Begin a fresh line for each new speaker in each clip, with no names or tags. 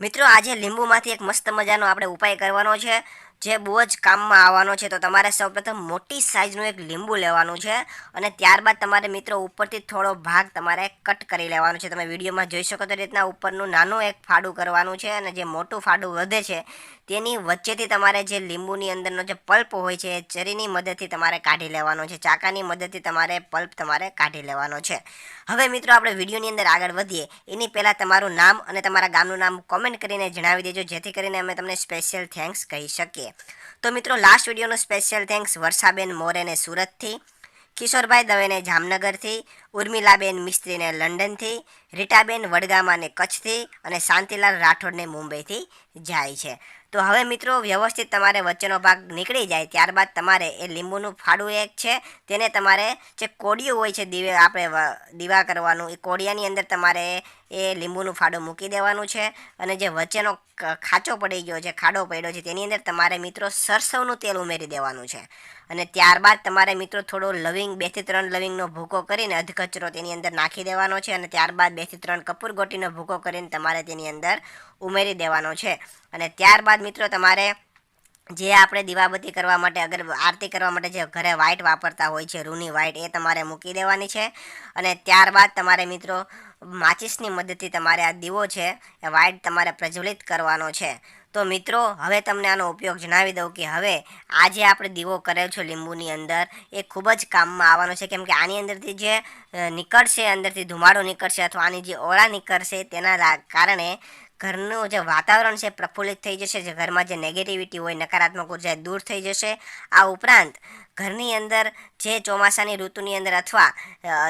મિત્રો, આજે લીંબુમાંથી એક મસ્ત મજાનો આપણે ઉપાય કરવાનો છે. જે બહુ જ કામમાં આવવાનો છે. તો તમારે સૌપ્રથમ મોટી સાઇઝનું એક લીંબુ લેવાનું છે અને ત્યારબાદ તમારે મિત્રો ઉપરથી થોડો ભાગ તમારે કટ કરી લેવાનો છે. તમે વિડીયોમાં જોઈ શકો તો રીતના ઉપરનું નાનું એક ફાડું કરવાનું છે અને જે મોટું ફાડું વધે છે તેની વચ્ચેથી તમારે જે લીંબુની અંદરનો જે પલ્પ હોય છે, એ ચરીની મદદથી તમારે કાઢી લેવાનો છે, ચાકાની મદદથી તમારે પલ્પ તમારે કાઢી લેવાનો છે. હવે મિત્રો, આપણે વિડીયોની અંદર આગળ વધીએ. એની પહેલાં તમારું નામ અને તમારા ગામનું નામ કોમેન્ટ કરીને જણાવી દેજો, જેથી કરીને અમે તમને સ્પેશિયલ થેન્ક્સ કહી શકીએ. તો મિત્રો લાસ્ટ વિડીયોનો સ્પેશિયલ થેન્ક્સ વર્ષાબેન મોરેને સુરતથી, કિશોરભાઈ દવેને જામનગરથી, ઉર્મિલાબેન મિસ્ત્રીને લંડનથી, રીટાબેન વડગામાને કચ્છથી અને શાંતિલાલ રાઠોડને મુંબઈથી જાય છે. તો હવે મિત્રો, વ્યવસ્થિત તમારે વચ્ચેનો ભાગ નીકળી જાય. ત્યારબાદ તમારે એ લીંબુનું ફાડું એક છે, તેને તમારે જે કોડિયું હોય છે, દીવે આપણે દીવા કરવાનું, એ કોડિયાની અંદર તમારે એ લીંબુનું ફાડો મૂકી દેવાનું છે અને જે વચ્ચેનો ખાચો પડી ગયો છે ખાડો પડ્યો છે તેની અંદર તમારે મિત્રો સરસવનું તેલ ઉમેરી દેવાનું છે. અને ત્યારબાદ તમારે મિત્રો થોડો લવિંગ બેથી ત્રણ લવિંગનો ભૂકો કરીને અધકચરો તેની અંદર નાખી દેવાનો છે અને ત્યારબાદ બેથી ત્રણ કપૂર ગોટીનો ભૂકો કરીને તમારે તેની અંદર ઉમેરી દેવાનો છે. અને ત્યારબાદ મિત્રો તમારે જે આપણે દીવાબત્તી કરવા માટે, અગર આરતી કરવા માટે જે ઘરે વ્હાઇટ વાપરતા હોય છે, રૂની વ્હાઇટ એ તમારે મૂકી દેવાની છે. અને ત્યારબાદ તમારે મિત્રો, માચિસની મદદથી તમારે આ દીવો છે, એ વ્હાઇટ તમારે પ્રજ્વલિત કરવાનો છે. તો મિત્રો, હવે તમને આનો ઉપયોગ જણાવી દઉં કે હવે આ જે આપણે દીવો કરેલ છે લીંબુની અંદર. એ ખૂબ જ કામમાં આવવાનો છે, કેમ કે આની અંદરથી જે નીકળશે, અંદરથી ધુમાડો નીકળશે અથવા આની જે ઓળા નીકળશે, તેના કારણે ઘરનું જે વાતાવરણ છે પ્રફુલ્લિત થઈ જશે, જે ઘરમાં જે નેગેટિવિટી હોય, નકારાત્મક ઊર્જા દૂર થઈ જશે. આ ઉપરાંત ઘરની અંદર જે ચોમાસાની ઋતુની અંદર અથવા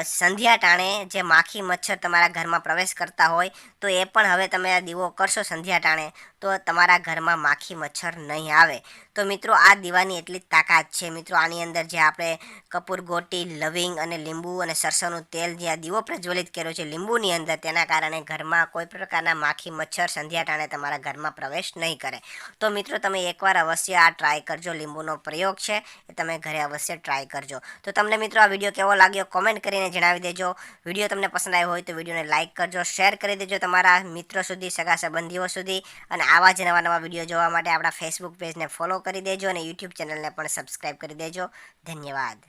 સંધ્યા ટાણે જે માખી મચ્છર તમારા ઘરમાં પ્રવેશ કરતા હોય, તો એ પણ હવે તમે આ દીવો કરશો સંધ્યા ટાણે. તો તમારા ઘરમાં માખી મચ્છર નહીં આવે. તો મિત્રો, આ દીવાની એટલી તાકાત છે. મિત્રો, આની અંદર જે આપણે કપૂર ગોટી, લવિંગ અને લીંબુ અને સરસવનું તેલ જે આ દીવો પ્રજ્વલિત કર્યો છે લીંબુની અંદર, તેના કારણે ઘરમાં કોઈ પ્રકારના માખી મચ્છર સંધ્યા ટાણે તમારા ઘરમાં પ્રવેશ નહીં કરે. તો મિત્રો, તમે એકવાર અવશ્ય આ ટ્રાય કરજો. લીંબુનો પ્રયોગ છે એ તમે ઘરે અવશ્ય ટ્રાય કરજો. તો તમને મિત્રો, આ વીડિયો કેવો લાગ્યો કોમેન્ટ કરીને જણાવી દેજો. વીડિયો તમને પસંદ આવ્યો હોય તો વિડીયોને લાઇક કરજો, શેર કરી દેજો તમારા મિત્રો સુધી, સગા સંબંધીઓ સુધી અને આવા જ નવા નવા વીડિયો જોવા માટે આપણા ફેસબુક પેજને ફોલો કરી દેજો અને યુટ્યુબ ચેનલને પણ સબસ્ક્રાઈબ કરી દેજો. ધન્યવાદ.